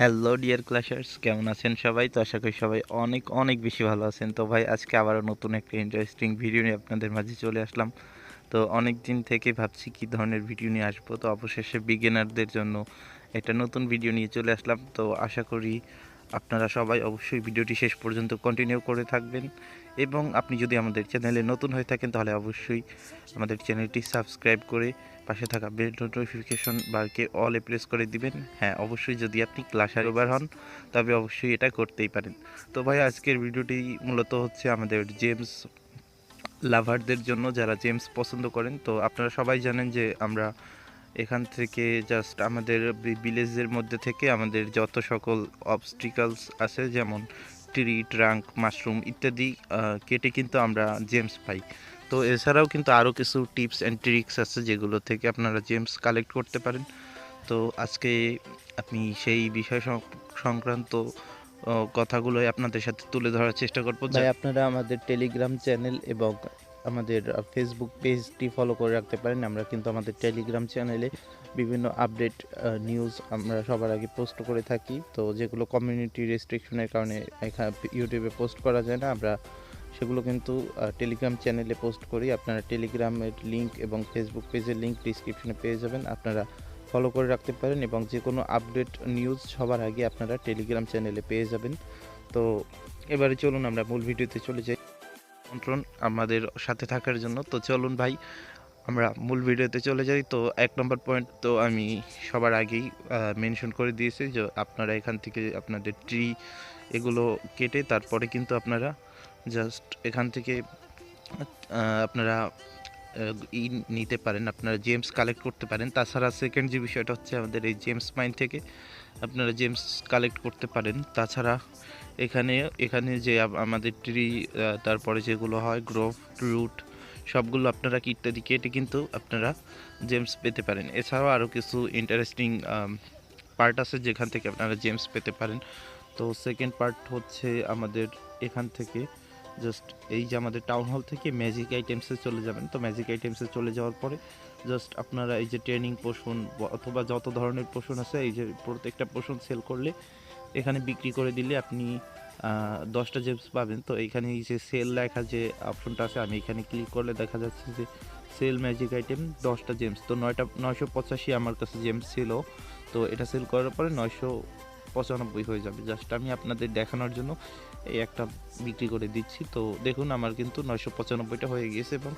Hello dear ক্লাসার্স কেমন আছেন সবাই? তো আশা করি সবাই অনেক অনেক বেশি ভালো আছেন। তো ভাই, আজকে আবারও নতুন একটা ইন্টারেস্টিং ভিডিও নিয়ে আপনাদের মাঝে চলে আসলাম। তো অনেক দিন থেকে ভাবছি কি ধরনের ভিডিও নিয়ে আসব। তো অবশেষে বিগিনারদের জন্য একটা নতুন ভিডিও নিয়ে চলে আসলাম। তো আশা করি আপনারা সবাই অবশ্যই ভিডিওটি শেষ পর্যন্ত কন্টিনিউ করে থাকবেন। এবং আপনি যদি আমাদের চ্যানেলে নতুন হয়ে থাকেন, তাহলে অবশ্যই আমাদের চ্যানেলটি সাবস্ক্রাইব করে পাশে থাকা বেল নোটিফিকেশন বারকে অলে প্রেস করে দিবেন। হ্যাঁ অবশ্যই যদি আপনি ক্লাসার ওভার হন, তবে অবশ্যই এটা করতেই পারেন। তো ভাই, আজকের ভিডিওটি মূলত হচ্ছে আমাদের জেমস লাভারদের জন্য, যারা জেমস পছন্দ করেন। তো আপনারা সবাই জানেন যে আমরা এখান থেকে জাস্ট আমাদের ভিলেজের মধ্যে থেকে আমাদের যত সকল অবস্টিকালস আছে, যেমন ট্রি ট্রাঙ্ক মাশরুম ইত্যাদি কেটে কিন্তু আমরা জেমস পাই। তো এছাড়াও কিন্তু আরও কিছু টিপস অ্যান্ড ট্রিক্স আছে যেগুলো থেকে আপনারা জেমস কালেক্ট করতে পারেন। তো আজকে আপনি সেই বিষয় সংক্রান্ত কথাগুলোই আপনাদের সাথে তুলে ধরার চেষ্টা করব। আপনারা আমাদের টেলিগ্রাম চ্যানেল এবং আমাদের ফেসবুক পেজটি ফলো করে রাখতে পারেন। আমরা কিন্তু আমাদের টেলিগ্রাম চ্যানেলে বিভিন্ন আপডেট নিউজ আমরা সবার আগে পোস্ট করে থাকি। তো যেগুলো কমিউনিটি রেস্ট্রিকশনের কারণে এখানে ইউটিউবে পোস্ট করা যায় না, আমরা সেগুলো কিন্তু টেলিগ্রাম চ্যানেলে পোস্ট করি। আপনারা টেলিগ্রামের লিঙ্ক এবং ফেসবুক পেজের লিঙ্ক ডিসক্রিপশনে পেয়ে যাবেন। আপনারা ফলো করে রাখতে পারেন এবং যে কোনো আপডেট নিউজ সবার আগে আপনারা টেলিগ্রাম চ্যানেলে পেয়ে যাবেন। তো এবারে চলুন আমরা মূল ভিডিওতে চলে যাই। আমন্ত্রণ আমাদের সাথে থাকার জন্য। তো চলুন ভাই, আমরা মূল ভিডিওতে চলে যাই। তো এক নম্বর পয়েন্ট তো আমি সবার আগেই মেনশন করে দিয়েছি যে আপনারা এখান থেকে আপনাদের ট্রি এগুলো কেটে তারপরে কিন্তু আপনারা জাস্ট এখান থেকে আপনারা ই নিতে পারেন, আপনারা জেমস কালেক্ট করতে পারেন। তাছাড়া সেকেন্ড যে বিষয়টা হচ্ছে আমাদের এই জেমস মাইন থেকে আপনারা জেমস কালেক্ট করতে পারেন। তাছাড়া এখানে এখানে যে আমাদের ট্রি তারপরে যেগুলো হয় গ্রোভ রুট সবগুলো আপনারা ইত্যাদি কেটে কিন্তু আপনারা জেমস পেতে পারেন। এছাড়াও আরও কিছু ইন্টারেস্টিং পার্ট আছে যেখান থেকে আপনারা জেমস পেতে পারেন। তো সেকেন্ড পার্ট হচ্ছে আমাদের এখান থেকে জাস্ট এই যে আমাদের টাউন হল থেকে ম্যাজিক আইটেমসে চলে যাবেন। তো ম্যাজিক আইটেমসে চলে যাওয়ার পরে জাস্ট আপনারা এই যে ট্রেনিং পোষণ অথবা যত ধরনের পোষণ আছে, এই যে প্রত্যেকটা পোষণ সেল করলে এখানে বিক্রি করে দিলে আপনি দশটা জেমস পাবেন। তো এইখানে এই যে সেল লেখা যে অপশনটা আছে, আমি এখানে ক্লিক করলে দেখা যাচ্ছে যে সেল ম্যাজিক আইটেম দশটা জেমস তো নয়টা, নয়শো পঁচাশি আমার কাছে জেমস ছিল। তো এটা সেল করার পরে নয়শো পঁচানব্বই হয়ে যাবে। জাস্ট আমি আপনাদের দেখানোর জন্য এই একটা বিক্রি করে দিচ্ছি। তো দেখুন, আমার কিন্তু নয়শো পঁচানব্বইটা হয়ে গিয়েছে এবং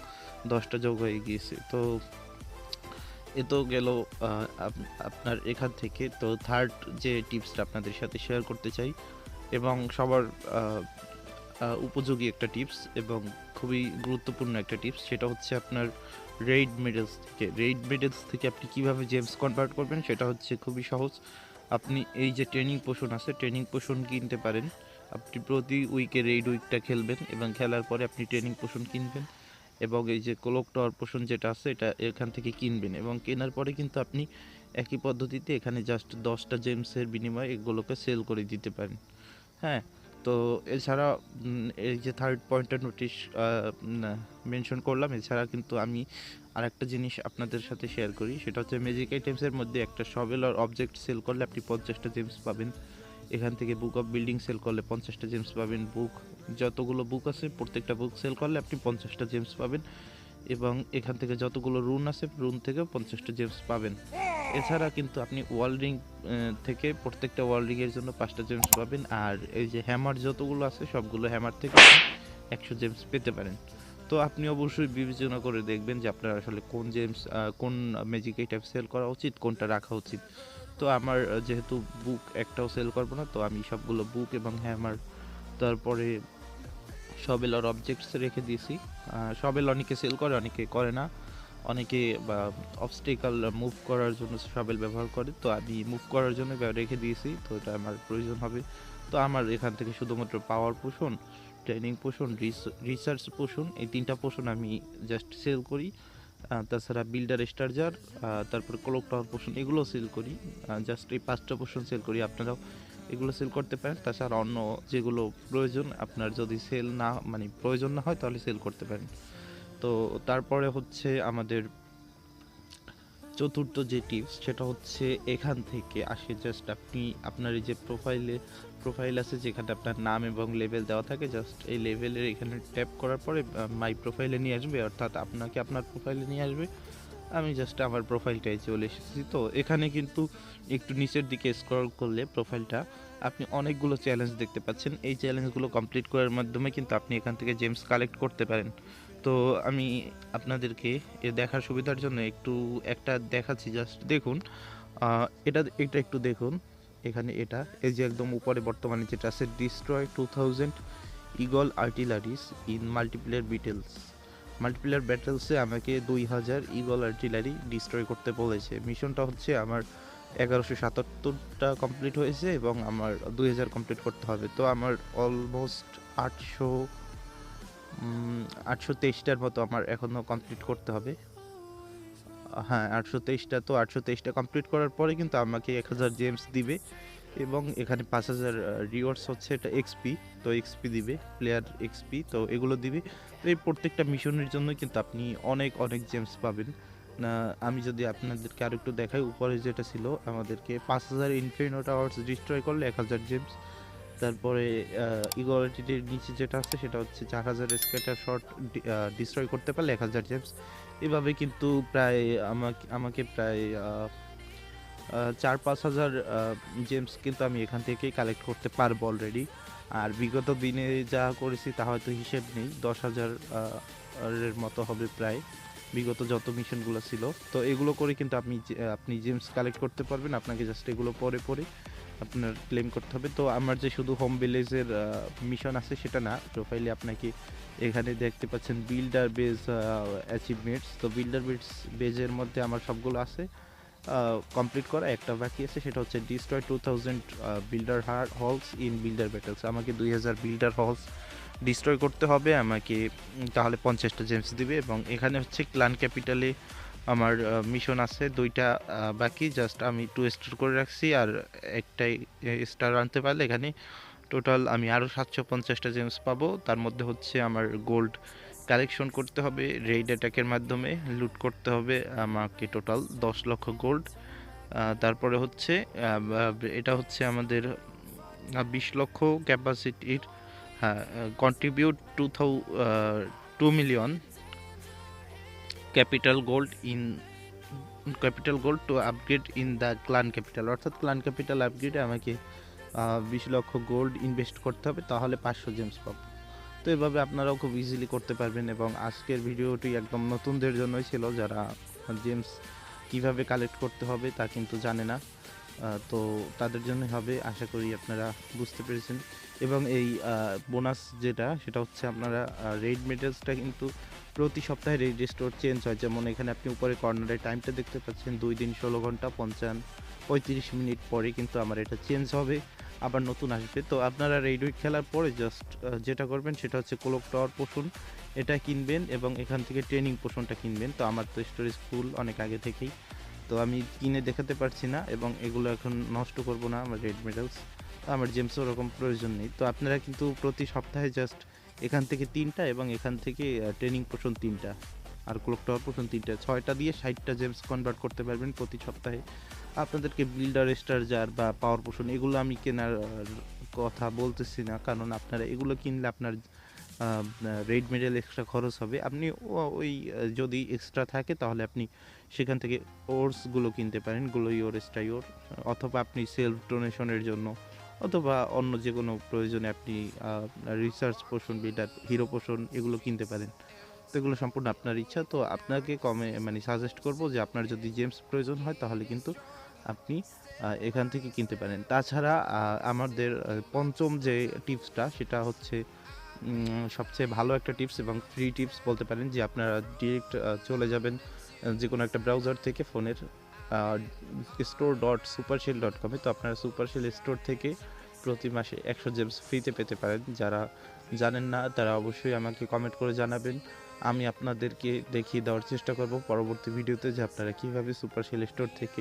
দশটা যোগ হয়ে গিয়েছে। তো এ তো গেল আপ- আপনার এখান থেকে। তো থার্ড যে টিপসটা আপনাদের সাথে শেয়ার করতে চাই, এবং সবার উপযোগী একটা টিপস এবং খুবই গুরুত্বপূর্ণ একটা টিপস সেটা হচ্ছে আপনার রেইড মেডেলস থেকে। রেইড মেডেলস থেকে আপনি কীভাবে জেমস কনভার্ট করবেন, সেটা হচ্ছে খুবই সহজ। আপনি এই যে ট্রেনিং পোষণ আছে ট্রেনিং পোষণ কিনতে পারেন। আপনি প্রতি উইকে রেইড উইকটা খেলবেন এবং খেলার পরে আপনি ট্রেনিং পোষণ কিনবেন। এবং এই যে কোলক টাওয়ার পোষণ যেটা আছে, এটা এখান থেকে কিনবেন এবং কেনার পরে কিন্তু আপনি একই পদ্ধতিতে এখানে জাস্ট দশটা জেমসের বিনিময়ে এগুলোকে সেল করে দিতে পারেন। হ্যাঁ তো এছাড়া এই যে থার্ড পয়েন্টের নোটিশ মেনশন করলাম, এছাড়া কিন্তু আমি আরেকটা জিনিস আপনাদের সাথে শেয়ার করি, সেটা হচ্ছে ম্যাজিক আইটেমসের মধ্যে একটা শবেল আর অবজেক্ট সেল করলে আপনি পঞ্চাশটা জেমস পাবেন। এখান থেকে বুক অফ বিল্ডিং সেল করলে পঞ্চাশটা জেমস পাবেন বুক যতগুলো বুক আছে, প্রত্যেকটা বুক সেল করলে আপনি পঞ্চাশটা জেমস পাবেন এবং এখান থেকে যতগুলো রুন আছে রুন থেকেও পঞ্চাশটা জেমস পাবেন। এছাড়া কিন্তু আপনি ওয়ার্ল্ডিং থেকে প্রত্যেকটা ওয়ার্ল্ডিংয়ের জন্য পাঁচটা জেমস পাবেন আর এই যে হ্যামার যতগুলো আছে, সবগুলো হ্যামার থেকে একশো জেমস পেতে পারেন। তো আপনি অবশ্যই বিবেচনা করে দেখবেন যে আপনার আসলে কোন জেমস কোন ম্যাজিক আইটেম সেল করা উচিত, কোনটা রাখা উচিত। তো আমার যেহেতু বুক একটাও সেল করব না, তো আমি সবগুলো বুক এবং হ্যামার তারপরে সবেল আর অবজেক্টস রেখে দিয়েছি। সবেল অনেকে সেল করে, অনেকে করে না। অনেকে, বা অবস্টেকাল মুভ করার জন্য সবেল ব্যবহার করে, তো আমি মুভ করার জন্য রেখে দিয়েছি, তো এটা আমার প্রয়োজন হবে। তো আমার এখান থেকে শুধুমাত্র পাওয়ার পোষণ ট্রেনিং পোষণ রিসার্চ পোষণ এই তিনটা পোষণ আমি জাস্ট সেল করি। তাছাড়া বিল্ডার স্টার্জার তারপর ক্লক টাওয়ার পোষণ এগুলো সেল করি। জাস্ট এই পাঁচটা পোষণ সেল করি। আপনারাও এগুলো সেল করতে পারেন। তাছাড়া অন্য যেগুলো প্রয়োজন, আপনার যদি সেল না মানে প্রয়োজন না হয়, তাহলে সেল করতে পারেন। তো তারপরে হচ্ছে আমাদের চতুর্থ যে টিপস সেটা হচ্ছে এখান থেকে আসে জাস্ট আপনি, আপনার এই যে প্রোফাইলে প্রোফাইল আছে যেখানে আপনার নাম এবং লেভেল দেওয়া থাকে। জাস্ট এই লেভেলের এখানে ট্যাপ করার পরে মাই প্রোফাইলে নিয়ে আসবে। অর্থাৎ আপনাকে আপনার প্রোফাইলে নিয়ে আসবে। আমি জাস্ট আমার প্রোফাইলটায় চলে এসেছি। তো এখানে কিন্তু একটু নিচের দিকে স্ক্রল করলে প্রোফাইলটা আপনি অনেকগুলো চ্যালেঞ্জ দেখতে পাচ্ছেন। এই চ্যালেঞ্জগুলো কমপ্লিট করার মাধ্যমে কিন্তু আপনি এখান থেকে জেমস কালেক্ট করতে পারেন। তো আমি আপনাদেরকে এ দেখার সুবিধার জন্য একটু একটা দেখাচ্ছি। জাস্ট দেখুন এটা এটা একটু দেখুন। এখানে এটা। এই যে একদম উপরে বর্তমানে যেটা আছে destroy two thousand eagle artilleries in multiplayer battles multiplayer ব্যাটেলসে আমাকে দুই হাজার ইগল আর্টিলারি ডিস্ট্রয় করতে বলেছে। মিশনটা হচ্ছে আমার এগারোশো সাতাত্তরটা কমপ্লিট হয়েছে এবং আমার দুই হাজার কমপ্লিট করতে হবে। তো আমার অলমোস্ট আটশো আটশো তেইশটার মতো আমার এখনও কমপ্লিট করতে হবে। হ্যাঁ আটশো তেইশটা তো আটশো তেইশটা কমপ্লিট করার পরে কিন্তু আমাকে এক হাজার জেমস দিবে এবং এখানে পাঁচ হাজার রিওয়ার্ডস হচ্ছে এটা এক্সপি তো এক্সপি দিবে প্লেয়ার এক্সপি তো এগুলো দিবে। তো এই প্রত্যেকটা মিশনের জন্য কিন্তু আপনি অনেক অনেক জেমস পাবেন। না, আমি যদি আপনাদেরকে আরও একটু দেখাই, উপরে যেটা ছিল, আমাদেরকে পাঁচ হাজার ইনফিনিট আওয়ার্স ডিস্ট্রয় করলে এক হাজার জেমস তারপরে ইগোয়ালিটির নিচে যেটা আছে, সেটা হচ্ছে চার হাজার স্কেটার শট ডিস্ট্রয় করতে পারলে এক হাজার জেমস এভাবে কিন্তু প্রায় আমাকে আমাকে প্রায় চার পাঁচ হাজার জেমস কিন্তু আমি এখান থেকেই কালেক্ট করতে পারব অলরেডি আর বিগত দিনে যা করেছি তা হয়তো হিসেব নেই, দশ হাজার এর মতো হবে প্রায় বিগত যত মিশনগুলো ছিল। তো এগুলো করে কিন্তু আপনি আপনি জেমস কালেক্ট করতে পারবেন, আপনাকে জাস্ট এগুলো পরে পরে আপনার ক্লেম করতে হবে। তো আমার যে শুধু হোম ভিলেজের মিশন আছে সেটা না প্রোফাইলে আপনাকে এখানে দেখতে পাচ্ছেন বিল্ডার বেজ অ্যাচিভমেন্টস তো বিল্ডার বেজ বেজের মধ্যে আমার সবগুলো আছে। কমপ্লিট করা একটা বাকি আছে, সেটা হচ্ছে destroy two thousand builder halls in builder battles আমাকে দুই হাজার বিল্ডার হলস ডিস্ট্রয় করতে হবে, আমাকে তাহলে পঞ্চাশটা জেমস দিবে এবং এখানে হচ্ছে ক্লান ক্যাপিটালে আমার মিশন আছে, দুইটা বাকি জাস্ট আমি টু স্টার করে রাখছি, আর একটাই স্টার আনতে পারলে এখানে টোটাল আমি আরও সাতশো পঞ্চাশটা জেমস পাবো। তার মধ্যে হচ্ছে আমার গোল্ড কালেকশন করতে হবে রেইড অ্যাটাকের মাধ্যমে লুট করতে হবে, আমাকে টোটাল দশ লক্ষ গোল্ড তারপরে হচ্ছে এটা হচ্ছে আমাদের বিশ লক্ষ ক্যাপাসিটির হ্যাঁ contribute two thou two million capital gold in capital gold to upgrade in the clan capital অর্থাৎ ক্লান ক্যাপিটাল আপগ্রেডে আমাকে বিশ লক্ষ গোল্ড ইনভেস্ট করতে হবে, তাহলে পাঁচশো জেমস পাবো। তো এভাবে আপনারাও খুব ইজিলি করতে পারবেন এবং আজকের ভিডিওটি একদম নতুনদের জন্যই ছিল যারা জেমস কীভাবে কালেক্ট করতে হবে তা কিন্তু জানে না। তো তাদের জন্য হবে, আশা করি আপনারা বুঝতে পেরেছেন। এবং এই বোনাস যেটা, সেটা হচ্ছে আপনারা রেড মেটেলসটা কিন্তু প্রতি সপ্তাহে রেড স্টোর চেঞ্জ হয়। যেমন এখানে আপনি উপরে কর্নারে টাইমটা দেখতে পাচ্ছেন, দুই দিন ষোলো ঘণ্টা পঞ্চান্ন, পঁয়ত্রিশ মিনিট পরে কিন্তু আমার এটা চেঞ্জ হবে, আবার নতুন আসবে। তো আপনারা রেড উইক খেলার পরে জাস্ট যেটা করবেন, সেটা হচ্ছে ক্লোক টাওয়ার পোষণ এটা কিনবেন এবং এখান থেকে ট্রেনিং পোষণটা কিনবেন। তো আমার তো স্টোরেজ ফুল অনেক আগে থেকেই। তো আমি কিনে দেখাতে পারছি না এবং এগুলো এখন নষ্ট করব না আমার রেড মেডালস আমার জেমস ওরকম প্রয়োজন নেই। তো আপনারা কিন্তু প্রতি সপ্তাহে জাস্ট এখান থেকে তিনটা এবং এখান থেকে ট্রেনিং পোষণ তিনটা আর ক্লোক টাওয়ার পোষণ তিনটা। ছয়টা দিয়ে ষাটটা জেমস কনভার্ট করতে পারবেন প্রতি সপ্তাহে। আপনাদেরকে বিল্ডার স্টারজার বা পাওয়ার পোষণ এগুলো আমি কেনার কথা বলতেছি না। কারণ আপনারা এগুলো কিনলে আপনার রেড মেডেল এক্সট্রা খরচ হবে। আপনি ওই যদি এক্সট্রা থাকে তাহলে আপনি সেখান থেকে ওর্সগুলো কিনতে পারেন গ্লোই ওর স্টাইওর, অথবা আপনি সেলফ ডোনেশনের জন্য, অথবা অন্য যে কোনো প্রয়োজনে আপনি রিসার্চ পোষণ বিল্ডার হিরো পোষণ এগুলো কিনতে পারেন। তো এগুলো সম্পূর্ণ আপনার ইচ্ছা। তো আপনাকে কমে মানে সাজেস্ট করব যে আপনার যদি জেমস প্রয়োজন হয় তাহলে কিন্তু আপনি এখান থেকে কিনতে পারেন। তাছাড়া আমাদের পঞ্চম যে টিপসটা সেটা হচ্ছে সবচেয়ে ভালো একটা টিপস এবং ফ্রি টিপস বলতে পারেন যে আপনারা ডিরেক্ট চলে যাবেন যে কোনো একটা ব্রাউজার থেকে ফোনের স্টোর ডট সুপারশেল ডট কমে তো আপনারা সুপারশেল স্টোর থেকে প্রতি মাসে একশো জেমস ফ্রিতে পেতে পারেন। যারা জানেন না, তারা অবশ্যই আমাকে কমেন্ট করে জানাবেন। আমি আপনাদেরকে দেখিয়ে দেওয়ার চেষ্টা করব পরবর্তী ভিডিওতে যে আপনারা কীভাবে সুপারশেল স্টোর থেকে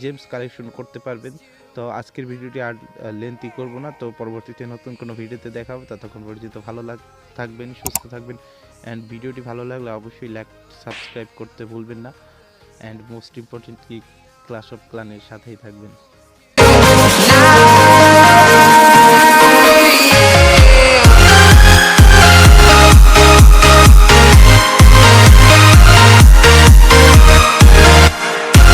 জেমস কালেকশন করতে পারবেন। তো আজকের ভিডিওটি আর লেন্থি করব না। তো পরবর্তীতে নতুন কোনো ভিডিওতে দেখাবো। ততক্ষণ পর্যন্ত ভালো লাগ, থাকবেন, সুস্থ থাকবেন। অ্যান্ড ভিডিওটি ভালো লাগলে অবশ্যই লাইক সাবস্ক্রাইব করতে ভুলবেন না। And most importantly Clash of ক্লানের সাথেই থাকবেন।